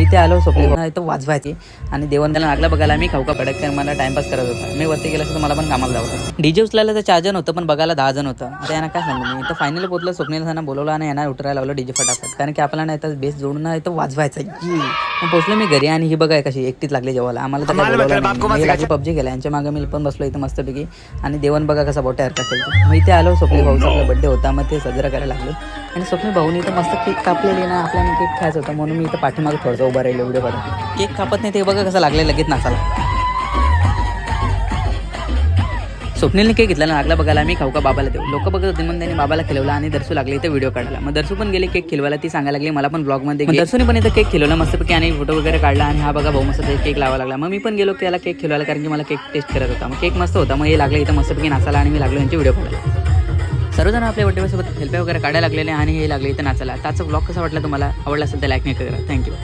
मी इथे आलो स्वप्न इथं वाजवायची. आणि देवण त्याला लागला बघायला मी खाऊ का पडक तर मला टाइमपास करत होता. मी वरती गेला असं तर मला पण कामाला जावं होतं डीजे उचलायला तर चार जण होतं पण बघायला दहा जण होतं. आता यांना काय सांगू मी? इथं फायनल पोहोचलं स्वप्नील त्यांना बोलवलं आणि यांना उतरायला लावलं डीजे फटाफट. कारण की आपल्याला नाही तर बेस जोडून ना इथं वाजवायचं जी मग पोहोचलो मी घरी आणि ही बघा कशी एकटीच लागली जेवायला. आम्हाला तर नाही. मी पबजी केला यांच्या मागे मी पण बसलो इथं मस्तपैकी. आणि देवण बघा कसा हरकत खेळतो मग इथे आलो स्वप्नील भाऊचा आपला बड्डे होता. मग ते साजरा करायला लागलो. आणि स्वप्नील भाऊनी इथं मस्त केक कापलेली ना आपल्याला केक खायचं होतं. म्हणून मी इथं पाठीमागे थोडंसं उभा राहिलो व्हिडिओ करत केक कापत नाही ते बघा कसं लागलं लगेच नाचाला. स्वप्नीलने केक घेतला लागला बघायला मी खाऊ का बाबाला देऊ. लोक बघत होते म्हणून त्यांनी बाबाला खिलवला आणि दर्शू लागले इथे व्हिडिओ काढला मग दर्शू पण गेले केक खिलवायला ती सांगायला लागली मला पण ब्लॉगमध्ये. दर्शूने पण इथं केक खिलवला मस्तपैकी आणि फोटो वगैरे काढला आणि हा बघा भाऊ मस्त केक लावा लागला. मग मी पण गेलो त्याला केक खिलवायला कारण की मला केक टेस्ट करत होता. मग केक मस्त होता मग हे लागलं इथं मस्तपैकी नाचायला आणि मी लागलो यांचे व्हिडिओ काढायला. सर्वजण आपल्या बड्डेसोबत हेल्पे वगैरे काढायला लागलेले आणि हे लागले इथं नाचायला. त्याचा ब्लॉग कसा वाटला तुम्हाला? आवडला असेल तर लाईक नाही करा. थँक्यू